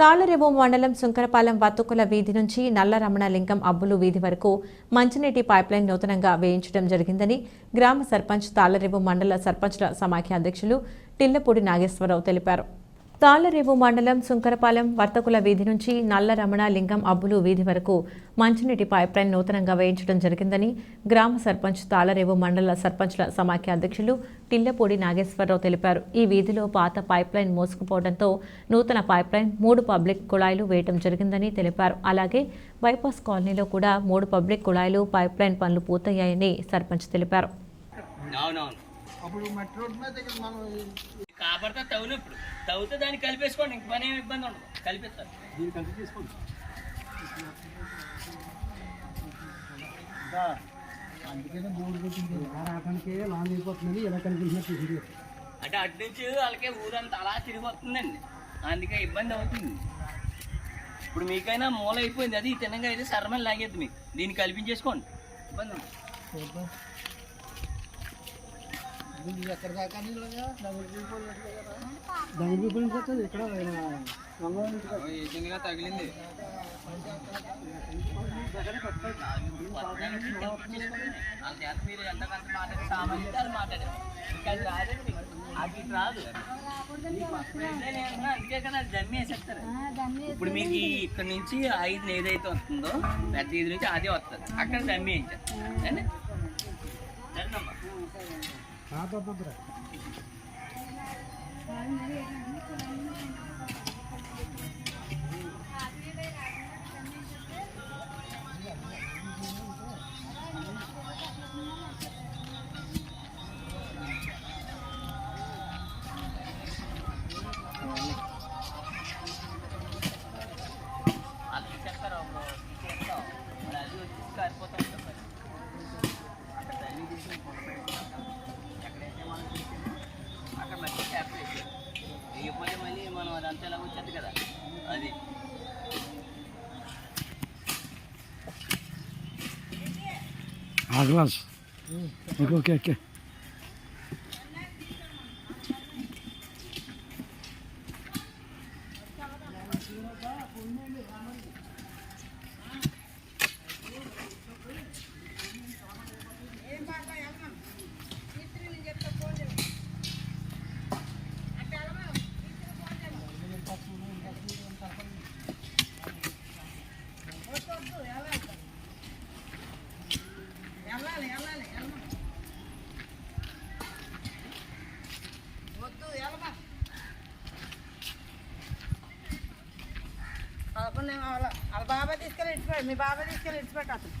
తాళరేవు మండలం సుంకరపాలెం వత్తుకుల వీధి నుంచి నల్లరమణలింగం అబ్బులు వీధి వరకు మంచినీటి పైప్లైన్ నూతనంగా వేయించడం జరిగిందని గ్రామ సర్పంచ్ తాళరేవు మండల సర్పంచ్ల సమాఖ్య అధ్యక్షులు టిల్లపూడి నాగేశ్వరరావు తెలిపారు. తాళ్ళరేవు మండలం సుంకరపాలెం వర్తకుల వీధి నుంచి నల్లరమణ లింగం అబ్బులు వీధి వరకు మంచినీటి పైప్లైన్ నూతనంగా వేయించడం జరిగిందని గ్రామ సర్పంచ్ తాళ్ళరేవు మండల సర్పంచ్ల సమాఖ్య అధ్యక్షులు టిల్లపూడి నాగేశ్వరరావు తెలిపారు. ఈ వీధిలో పాత పైప్లైన్ మోసుకుపోవడంతో నూతన పైప్లైన్ మూడు పబ్లిక్ కుళాయిలు వేయడం జరిగిందని తెలిపారు. అలాగే బైపాస్ కాలనీలో కూడా మూడు పబ్లిక్ కుళాయిలు పైప్లైన్ పనులు పూర్తయ్యాయని సర్పంచ్ తెలిపారు. కాపాడితే తవ్వునప్పుడు. తవ్వుతే దాన్ని కలిపేసుకోండి ఇంక పని ఏమి ఇబ్బంది ఉండదు. కలిపేస్తారు. దీన్ని కలిసి తీసుకోండి. అందుకనే బోర్డు రావడానికే లాంగ్ అయిపోతుంది ఎలా కనిపించినట్టు అంటే అటు నుంచి వాళ్ళకే ఊరంతా అలా తిరిగి వస్తుందండి అందుకే ఇబ్బంది అవుతుంది. ఇప్పుడు మీకైనా మూల అయిపోయింది అది తిన్నగా అయితే సరమని లాగేది మీకు. దీన్ని కల్పించేసుకోండి. ఇబ్బంది ఇక్కడ. తగిలింది. మీరు ఎంతకంత మాట్లాడి సామాన్యులు వాళ్ళు మాట్లాడారు. ఇంకా అది రాదండి. మీకు. అది ఇటు రాదు. ఇదే నేను అన్నా, అందుకే కదా అది దమ్మి వేసేస్తారు. ఇప్పుడు మీకు ఇక్కడ నుంచి ఐదు ఏదైతే వస్తుందో పెద్ద ఐదు నుంచి అదే వస్తుంది. అక్కడ దమ్మి వేయించారు. అండి సరేనమ్మా ఆ తప్పదురా. వాళ్ళు మళ్ళీ మనం అదంతా ఎలా వచ్చేది కదా. అది. Advance okay okay okay. వాళ్ళ బాబా తీసుకెళ్ళి ఇచ్చిపోయాడు మీ బాబా తీసుకెళ్ళి ఇచ్చిపెట్టు అతను